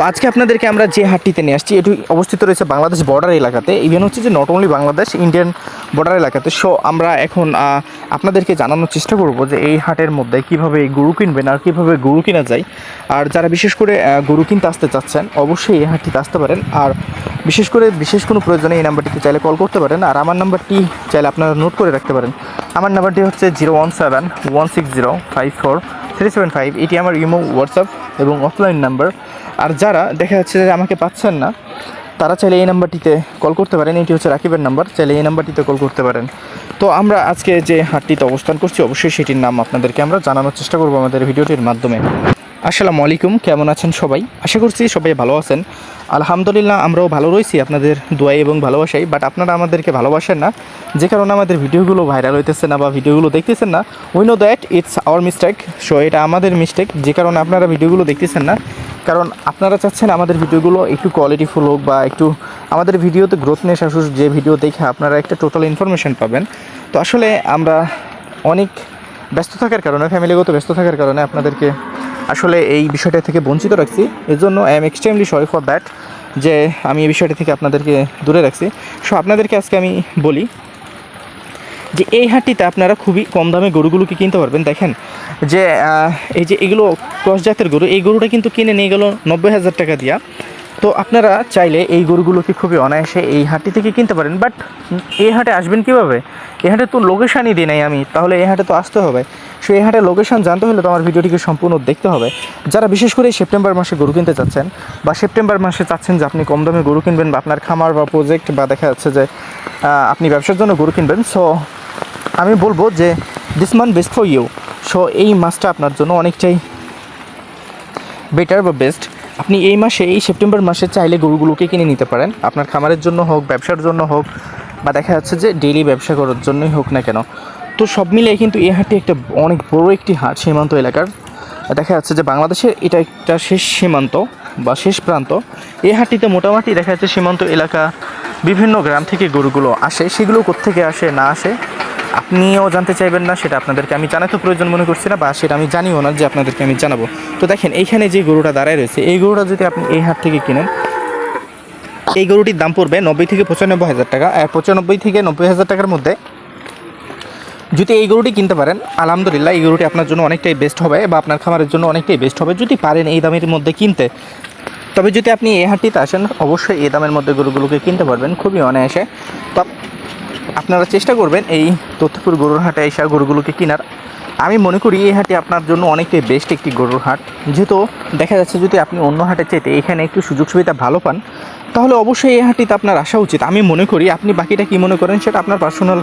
তো আজকে আপনাদেরকে আমরা যে হাটটিতে নিয়ে আসছি, এটি অবস্থিত রয়েছে বাংলাদেশ বর্ডার এলাকাতে। ইভেন হচ্ছে যে not only Bangladesh Indian border এলাকাতে। সো আমরা এখন আপনাদেরকে জানানোর চেষ্টা করব যে এই হাটের মধ্যে কীভাবে গরু কিনবেন আর কীভাবে গরু কিনা যায়। আর যারা বিশেষ করে গরু কিনতে আসতে চাচ্ছেন, অবশ্যই এই হাটটিতে আসতে পারেন। আর বিশেষ করে, বিশেষ কোনো প্রয়োজনে এই নাম্বারটিতে চাইলে কল করতে পারেন। আর আমার নাম্বারটি চাইলে আপনারা নোট করে রাখতে পারেন। আমার নাম্বারটি হচ্ছে zero one seven one six zero five four three seven five এটি আমার ইমো, হোয়াটসঅ্যাপ এবং অফলাইন নাম্বার আর যারা দেখা যাচ্ছে যে আমাকে পাচ্ছেন না, তারা চাইলে এই নাম্বারটিতে কল করতে পারেন। এটি হচ্ছে রাকিবের নাম্বার। চাইলে এই নাম্বারটিতে কল করতে পারেন। তো আমরা আজকে যে হাটটিতে অবস্থান করছি, অবশ্যই সেটির নাম আপনাদেরকে আমরা জানানোর চেষ্টা করব আমাদের ভিডিওটির মাধ্যমে। আসসালামু আলাইকুম, কেমন আছেন সবাই? আশা করছি সবাই ভালো আছেন। আলহামদুলিল্লাহ আমরাও ভালো রয়েছি আপনাদের দোয়াই এবং ভালোবাসাই বাট আপনারা আমাদেরকে ভালোবাসেন না। যে কারণে আমাদের ভিডিওগুলো ভাইরাল হইতেছে না বা ভিডিওগুলো দেখতেছেন না we know that it's our mistake so এটা আমাদের মিস্টেক যে কারণে আপনারা ভিডিওগুলো দেখতেছেন না, কারণ আপনারা চাচ্ছেন আমাদের ভিডিওগুলো একটু কোয়ালিটিফুল হোক বা একটু আমাদের ভিডিওতে গ্রোথ নিয়ে আসুক, যে ভিডিও দেখে আপনারা একটা টোটাল ইনফরমেশন পাবেন। তো আসলে আমরা অনেক ব্যস্ত থাকার কারণে ফ্যামিলিগত ব্যস্ত থাকার কারণে আপনাদেরকে আসলে এই বিষয়টা থেকে বঞ্চিত রাখছি। এর জন্য I am extremely sorry for that যে আমি এই বিষয়টা থেকে আপনাদেরকে দূরে রাখছি। সো আপনাদেরকে আজকে আমি বলি যে এই হাটটিতে আপনারা খুবই কম দামে গরুগুলোকে কিনতে পারবেন। দেখেন, যে এই যে এগুলো ক্রস জাতের গরু, এই গরুটা কিন্তু কিনে নিয়ে গেল নব্বই হাজার টাকা দিয়া। তো আপনারা চাইলে এই গরুগুলোকে খুবই অনায়াসে এই হাটটি থেকে কিনতে পারেন। বাট, এই হাটে আসবেন কীভাবে? এই হাটে তো লোকেশানই দিই নাই আমি, তাহলে এই হাটে তো আসতে হবে। সো হাটের লোকেশন জানতে হলে তো আমার ভিডিওটিকে সম্পূর্ণ দেখতে হবে। যারা বিশেষ করে সেপ্টেম্বর মাসে গরু কিনতে চাচ্ছেন বা সেপ্টেম্বর মাসে চাচ্ছেন যে আপনি কম দামে গরু কিনবেন বা আপনার খামার বা প্রজেক্ট বা দেখা যাচ্ছে যে আপনি ব্যবসার জন্য গরু কিনবেন সো আমি বলব যে দিস মান বেস্ট ফর ইউ সো এই মাসটা আপনার জন্য অনেকটাই বেটার বা বেস্ট আপনি এই মাসে, এই সেপ্টেম্বর মাসে চাইলে গরুগুলোকে কিনে নিতে পারেন। আপনার খামারের জন্য হোক, ব্যবসার জন্য হোক, বা দেখা যাচ্ছে যে ডেইলি ব্যবসা করার জন্যই হোক না কেন। তো সব মিলিয়ে কিন্তু এই হাটটি একটা অনেক বড় একটি হাট সীমান্ত এলাকার। দেখা যাচ্ছে যে বাংলাদেশের এটা একটা শেষ সীমান্ত বা শেষ প্রান্ত। এই হাটটিতে মোটামুটি দেখা যাচ্ছে সীমান্ত এলাকা বিভিন্ন গ্রাম থেকে গরুগুলো আসে। সেগুলো কোত্থেকে আসে, না আসে, আপনিও জানতে চাইবেন না, সেটা আপনাদেরকে আমি জানাতে প্রয়োজন মনে করছি না বা সেটা আমি জানিও না, যে আপনাদেরকে আমি জানাব। তো দেখেন, এইখানে যে গরুটা দাঁড়ায় রয়েছে, এই গরুটা যদি আপনি এই হাট থেকে কিনেন, এই গরুটির দাম পড়বে নব্বই থেকে পঁচানব্বই হাজার টাকা। পঁচানব্বই থেকে নব্বই হাজার টাকার মধ্যে যদি এই গরুটি কিনতে পারেন, আলহামদুলিল্লাহ এই গরুটি আপনার জন্য অনেকটাই বেস্ট হবে বা আপনার খামারের জন্য অনেকটাই বেস্ট হবে। যদি পারেন এই দামের মধ্যে কিনতে। তবে যদি আপনি এই হাটটিতে আসেন, অবশ্যই এই দামের মধ্যে গরুগুলোকে কিনতে পারবেন খুবই অনায়াসে। তো আপনারা চেষ্টা করবেন এই তথ্যপুর গরুর হাটে এসে গরুগুলোকে কেনার। আমি মনে করি এই হাটে আপনার জন্য অনেকটাই বেস্ট একটি গরুর হাট। যেহেতু দেখা যাচ্ছে যদি আপনি অন্য হাটে চাইতে এখানে একটু সুযোগ সুবিধা ভালো পান তাহলে অবশ্যই এই হাঁটিতে আপনার আসা উচিত। আমি মনে করি আপনি বাকিটা কি মনে করেন সেটা আপনার পার্সোনাল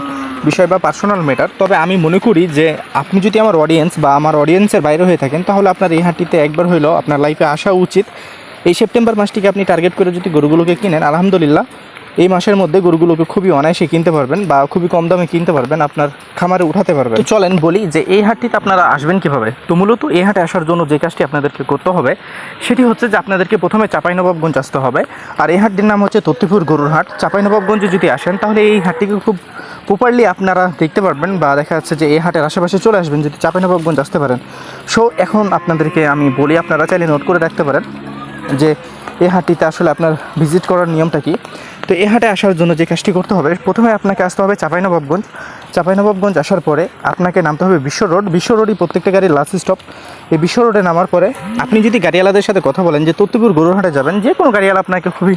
বিষয় বা পার্সোনাল ম্যাটার তবে আমি মনে করি যে আপনি যদি আমার অডিয়েন্স বা আমার অডিয়েন্সের বাইরে হয়ে থাকেন, তাহলে আপনার এই হাঁটিতে একবার হইলেও আপনার লাইফে আসা উচিত। এই সেপ্টেম্বর মাসটিকে আপনি টার্গেট করে যদি গরুগুলোকে কিনেন, আলহামদুলিল্লাহ এই মাসের মধ্যে গরুগুলোকে খুবই অনায়াসে কিনতে পারবেন বা খুবই কম দামে কিনতে পারবেন, আপনার খামারে উঠাতে পারবেন। চলেন বলি যে এই হাটটিতে আপনারা আসবেন কীভাবে? তো মূলত এই হাটে আসার জন্য যে কাজটি আপনাদেরকে করতে হবে, সেটি হচ্ছে যে আপনাদেরকে প্রথমে চাঁপাইনবাবগঞ্জ আসতে হবে। আর এই হাটটির নাম হচ্ছে তত্তিপুর গরুর হাট। চাঁপাইনবাবগঞ্জে যদি আসেন, তাহলে এই হাটটিকে খুব প্রপারলি আপনারা দেখতে পারবেন বা দেখা যাচ্ছে যে এই হাটের আশেপাশে চলে আসবেন যদি চাঁপাইনবাবগঞ্জ আসতে পারেন। সো এখন আপনাদেরকে আমি বলি, আপনারা চাইলে নোট করে রাখতে পারেন যে এই হাটটিতে আসলে আপনার ভিজিট করার নিয়মটা কি? তো এই হাটে আসার জন্য যে কাজটি করতে হবে, প্রথমে আপনাকে আসতে হবে চাঁপাইনবাবগঞ্জ। চাঁপাইনবাবগঞ্জ আসার পরে আপনাকে নামতে হবে বিশ্ব রোড। বিশ্ব রোডই প্রত্যেকটা গাড়ির লাস্ট স্টপ এই বিশ্ব রোডে নামার পরে আপনি যদি গাড়িওয়ালাদের সাথে কথা বলেন যে তত্ত্বপুর গরুরহাটে যাবেন, যে কোনো গাড়িওয়ালা আপনাকে খুবই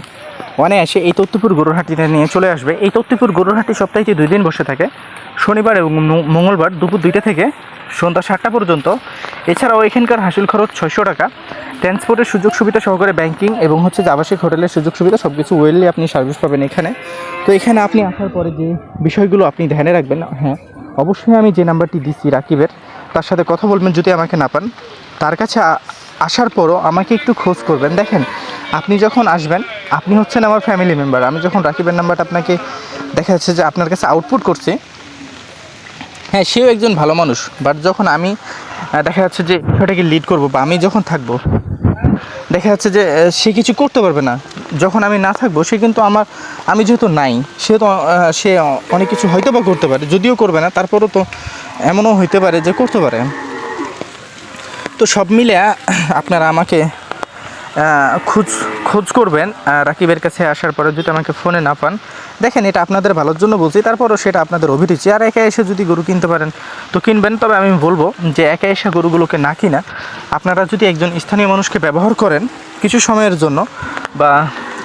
অনায়াসে এই তত্ত্বপুর গরুরহাটিতে নিয়ে চলে আসবে। এই তত্ত্বপুর গরুরহাটি সপ্তাহে দুই দিন বসে থাকে, শনিবার এবং মঙ্গলবার দুপুর দুইটা থেকে সন্ধ্যা সাতটা পর্যন্ত। এছাড়াও এখানকার হাসিল খরচ ছয়শো টাকা। ট্রান্সপোর্টের সুযোগ সুবিধা সহকারে ব্যাংকিং এবং হচ্ছে আবাসিক হোটেলের সুযোগ সুবিধা সব কিছু ওয়েললি আপনি সার্ভিস পাবেন এখানে। তো এখানে আপনি আসার পরে যে বিষয়গুলো আপনি ধ্যানে রাখবেন হ্যাঁ অবশ্যই আমি যে নাম্বারটি দিচ্ছি রাকিবের, তার সাথে কথা বলবেন যদি আমাকে না পান। তার কাছে আসার পরও আমাকে একটু খোঁজ করবেন। দেখেন, আপনি যখন আসবেন, আপনি হচ্ছেন আমার ফ্যামিলি মেম্বার আমি যখন রাকিবের নাম্বারটা আপনাকে দেখা যাচ্ছে যে আপনার কাছে আউটপুট করছি হ্যাঁ সেও একজন ভালো মানুষ বাট যখন আমি দেখা যাচ্ছে যে বিষয়টাকে লিড করব বা আমি যখন থাকব, দেখা যাচ্ছে যে সে কিছু করতে পারবে না। যখন আমি না থাকব, সে কিন্তু আমার, আমি যেহেতু নাই সে তো সে অনেক কিছু হয়তো বা করতে পারে, যদিও করবে না, তারপরও তো এমনও হইতে পারে যে করতে পারে। তো সব মিলে আপনারা আমাকে খোঁজ খোঁজ করবেন রাকিবের কাছে আসার পরে যদি আমাকে ফোনে না পান দেখেন, এটা আপনাদের ভালোর জন্য বলছি, তারপরও সেটা আপনাদের অভিরুচি। আর একা এসে যদি গরু কিনতে পারেন, তো কিনবেন, তবে আমি বলব যে একা এসে গরুগুলোকে না কিনা, আপনারা যদি একজন স্থানীয় মানুষকে ব্যবহার করেন কিছু সময়ের জন্য বা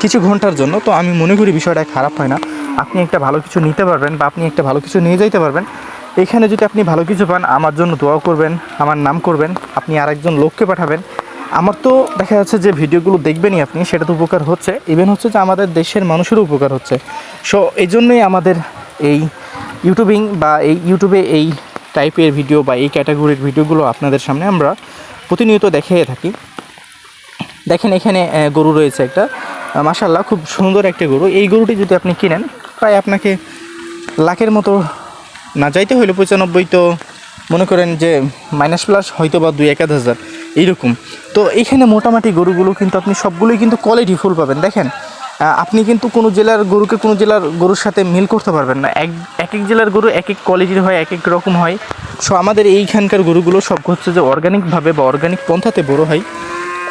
কিছু ঘণ্টার জন্য, তো আমি মনে করি বিষয়টা খারাপ হয় না। আপনি একটা ভালো কিছু নিতে পারবেন বা আপনি একটা ভালো কিছু নিয়ে যাইতে পারবেন। এখানে যদি আপনি ভালো কিছু পান, আমার জন্য দোয়া করবেন, আমার নাম করবেন, আপনি আরেকজন লোককে পাঠাবেন আমার তো দেখা যাচ্ছে যে ভিডিওগুলো দেখবেনই আপনি, সেটা তো উপকার হচ্ছে। ইভেন হচ্ছে যে আমাদের দেশের মানুষেরও উপকার হচ্ছে। সো এই জন্যই আমাদের এই ইউটিউবিং বা এই ইউটিউবে এই টাইপের ভিডিও বা এই ক্যাটাগরির ভিডিওগুলো আপনাদের সামনে আমরা প্রতিনিয়ত দেখিয়ে থাকি। দেখেন এখানে গরু রয়েছে একটা। মাসাল্লাহ খুব সুন্দর একটা গরু। এই গরুটি যদি আপনি কিনেন, প্রায় আপনাকে লাখের মতো না যাইতে হইলে পঁচানব্বই তো মনে করেন যে মাইনাস প্লাস হয়তো বা দুই এক হাজার। এইরকম। তো এইখানে মোটামুটি গরুগুলো কিন্তু আপনি সবগুলোই কিন্তু কোয়ালিটি ফুল পাবেন। দেখেন আপনি কিন্তু কোনো জেলার গরুকে কোনো জেলার গরুর সাথে মিল করতে পারবেন না। এক এক এক জেলার গরু এক এক কোয়ালিটির হয় এক এক রকম হয়। সো আমাদের এইখানকার গরুগুলো সব হচ্ছে যে অর্গানিকভাবে বা অর্গানিক পন্থাতে বড় হয়।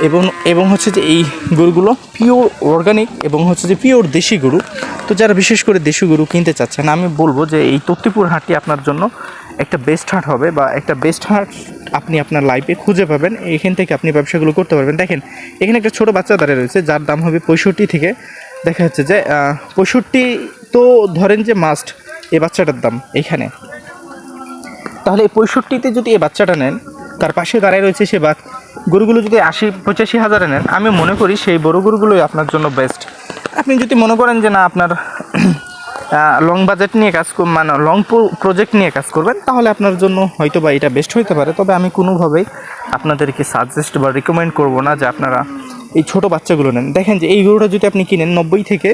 এবং এবং হচ্ছে যে এই গরুগুলো পিওর অর্গানিক এবং হচ্ছে যে পিওর দেশি গরু। তো যারা বিশেষ করে দেশি গরু কিনতে চাচ্ছেন, আমি বলব যে এই তত্তিপুর হাটটি আপনার জন্য একটা বেস্ট হাট হবে বা একটা বেস্ট হাট আপনি আপনার লাইফে খুঁজে পাবেন। এখান থেকে আপনি ব্যবসাগুলো করতে পারবেন। দেখেন, এখানে একটা ছোট বাচ্চা দাঁড়িয়ে রয়েছে, যার দাম হবে পঁয়ষট্টি থেকে, দেখা যাচ্ছে যে পঁয়ষট্টি তো ধরেন যে মাস্ট এই বাচ্চাটার দাম এখানে। তাহলে এই পঁয়ষট্টিতে যদি এই বাচ্চাটা নেন, তার পাশে দাঁড়ায় রয়েছে সে বাদ গরুগুলো যদি আশি, পঁচাশি হাজারে নেন, আমি মনে করি সেই বড় গরুগুলোই আপনার জন্য বেস্ট আপনি যদি মনে করেন যে না, আপনার লং বাজেট নিয়ে কাজ মানে লং প্রজেক্ট নিয়ে কাজ করবেন, তাহলে আপনার জন্য হয়তো বা এটা বেস্ট হইতে পারে। তবে আমি কোনোভাবেই আপনাদেরকে সাজেস্ট বা রিকমেন্ড করব না যে আপনারা এই ছোট বাচ্চাগুলো নেন। দেখেন যে এই গরুটা যদি আপনি কিনেন, নব্বই থেকে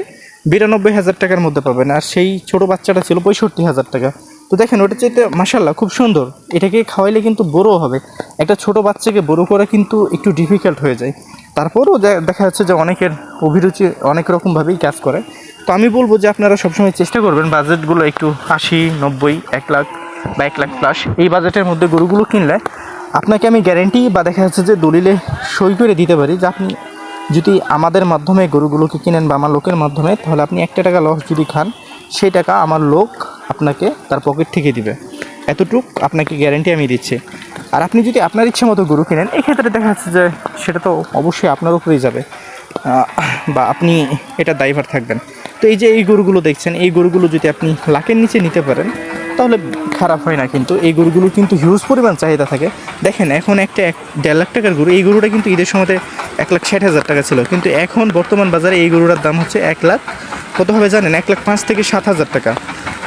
বিরানব্বই হাজার টাকার মধ্যে পাবেন। আর সেই ছোট বাচ্চাটা ছিল পঁয়ষট্টি হাজার টাকা। তো দেখেন ওটা চাইতে মাসাল্লাহ খুব সুন্দর। এটাকে খাওয়াইলে কিন্তু বড় হবে। একটা ছোট বাচ্চাকে বড় করা কিন্তু একটু ডিফিকাল্ট হয়ে যায়। তারপরও দেখা যাচ্ছে যে অনেকের অভিরুচি অনেক রকমভাবেই কাজ করে। তো আমি বলব যে আপনারা সবসময় চেষ্টা করবেন বাজেটগুলো একটু আশি, নব্বই, এক লাখ বা এক লাখ প্লাস এই বাজেটের মধ্যে গরুগুলো কিনলে আপনাকে আমি গ্যারেন্টি বা দেখা যাচ্ছে যে দলিলে সই করে দিতে পারি যে আপনি যদি আমাদের মাধ্যমে গরুগুলোকে কিনেন বা আমার লোকের মাধ্যমে, তাহলে আপনি একটা টাকা লস যদি খান, সেই টাকা আমার লোক আপনাকে তার পকেট থেকে দিবে। এতটুক আপনাকে গ্যারেন্টি আমি দিচ্ছি। আর আপনি যদি আপনার ইচ্ছে মতো গরু কিনেন, এক্ষেত্রে দেখা যাচ্ছে যে সেটা তো অবশ্যই আপনার উপরেই যাবে। বা আপনি এটা দায়ভার থাকবেন। তো এই যে এই গরুগুলো দেখছেন, এই গরুগুলো যদি আপনি লাখের নিচে নিতে পারেন, তাহলে খারাপ হয় না কিন্তু। এই গরুগুলো কিন্তু হিউজ পরিমাণ চাহিদা থাকে। দেখেন, এখন একটা এক দেড় লাখ টাকার গরু, এই গরুটা কিন্তু ঈদের সময়তে এক লাখ ষাট হাজার টাকা ছিল। কিন্তু এখন বর্তমান বাজারে এই গরুটার দাম হচ্ছে এক লাখ, কত হবে জানেন? এক লাখ পাঁচ থেকে সাত হাজার টাকা।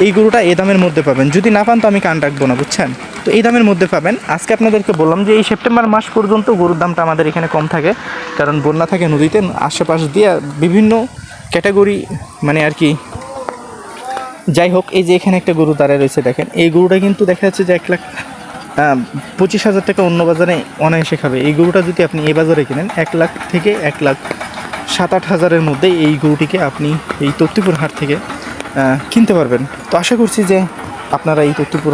এই গরুটা এই দামের মধ্যে পাবেন। যদি না পান তো আমি কান রাখব না, বুঝছেন? তো এই দামের মধ্যে পাবেন। আজকে আপনাদেরকে বললাম যে এই সেপ্টেম্বর মাস পর্যন্ত গরুর দামটা আমাদের এখানে কম থাকে, কারণ বন্যা থাকে নদীতে, আশেপাশ দিয়ে বিভিন্ন ক্যাটাগরি মানে আর কি। যাই হোক, এই যে এখানে একটা গরু দাঁড়ায় রয়েছে, দেখেন। এই গরুটা কিন্তু দেখা যাচ্ছে যে এক লাখ পঁচিশ হাজার টাকা অন্য বাজারে অনায়াসে খাবে। এই গরুটা যদি আপনি এই বাজারে কিনেন, এক লাখ থেকে এক লাখ সাত আট হাজারের মধ্যে এই গরুটিকে আপনি এই তত্তিপুর হাট থেকে কিনতে পারবেন। তো আশা করছি যে আপনারা এই তত্তিপুর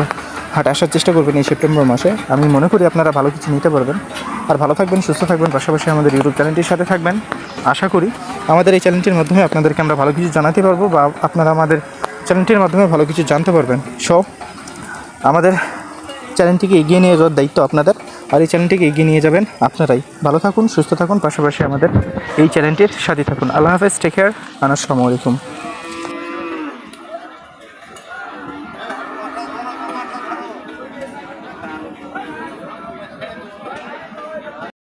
হাট আসার চেষ্টা করবেন এই সেপ্টেম্বর মাসে। আমি মনে করি আপনারা ভালো কিছু নিতে পারবেন। আর ভালো থাকবেন, সুস্থ থাকবেন, পাশাপাশি আমাদের ইউটিউব চ্যানেলটির সাথে থাকবেন। আশা করি আমাদের এই চ্যানেলটির মাধ্যমে আপনাদেরকে আমরা ভালো কিছু জানাতে পারব বা আপনারা আমাদের চ্যানেলটির মাধ্যমে ভালো কিছু জানতে পারবেন। সো আমাদের চ্যানেলটিকে এগিয়ে নিয়ে যাওয়ার দায়িত্ব আপনাদের। আর এই চ্যানেলটিকে এগিয়ে নিয়ে যাবেন আপনারাই। ভালো থাকুন, সুস্থ থাকুন, পাশাপাশি আমাদের এই চ্যানেলটির সাথে থাকুন। আল্লাহ হাফেজ টেক কেয়ার আসসালামু আলাইকুম।